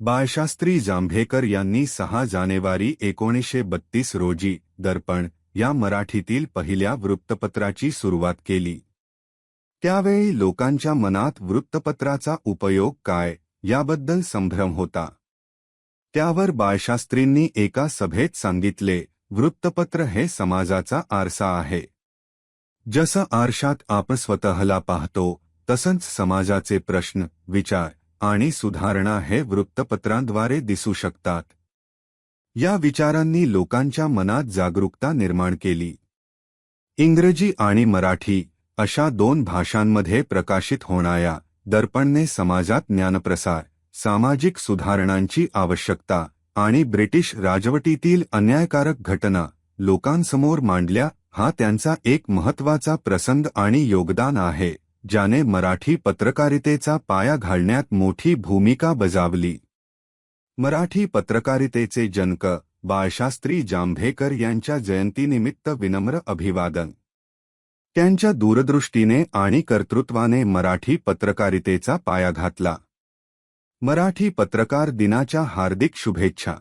बाळशास्त्री जांभेकर यांनी सहा जानेवारी एकोणीसशे बत्तीस रोजी दर्पण या मराठीतील पहिल्या वृत्तपत्राची सुरुवात केली. त्यावेळी लोकांच्या मनात वृत्तपत्राचा उपयोग काय याबद्दल संभ्रम होता. त्यावर बाळशास्त्रींनी एका सभेत सांगितले वृत्तपत्र हे समाजाचा आरसा आहे. जसं आरशात आपण स्वतःला पाहतो तसंच समाजाचे प्रश्न विचार आणि सुधारणा हे वृत्तपत्रांद्वारे दिसू शकतात. या विचारांनी लोकांच्या मनात जागरूकता निर्माण केली. इंग्रजी आणि मराठी अशा दोन भाषांमध्ये प्रकाशित होणाऱ्या दर्पणने समाजात ज्ञानप्रसार सामाजिक सुधारणांची आवश्यकता आणि ब्रिटिश राजवटीतील अन्यायकारक घटना लोकांसमोर मांडल्या हा त्यांचा एक महत्त्वाचा प्रसंग आणि योगदान आहे. ज्याने मराठी पत्रकारितेचा पाया घालण्यात मोठी भूमिका बजावली. मराठी पत्रकारितेचे जनक बाळशास्त्री जांभेकर यांच्या जयंतीनिमित्त विनम्र अभिवादन. त्यांच्या दूरदृष्टीने आणि कर्तृत्वाने मराठी पत्रकारितेचा पाया घातला. मराठी पत्रकार दिनाच्या हार्दिक शुभेच्छा.